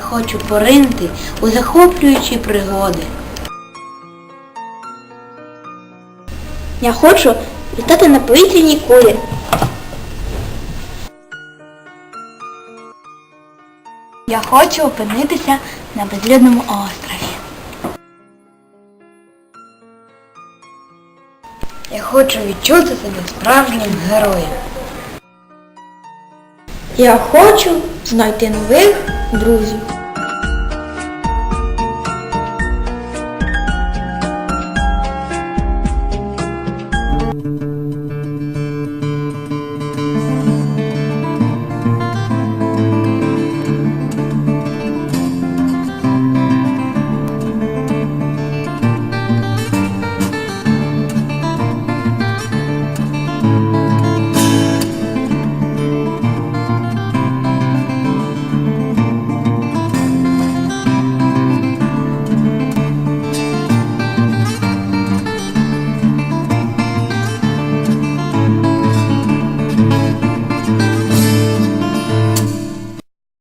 хочу поринути у захоплюючі пригоди. Я хочу літати на повітряній кулі. Я хочу опинитися на безлюдному острові. Я хочу відчути себе справжнім героєм. Я хочу знайти нових друзів.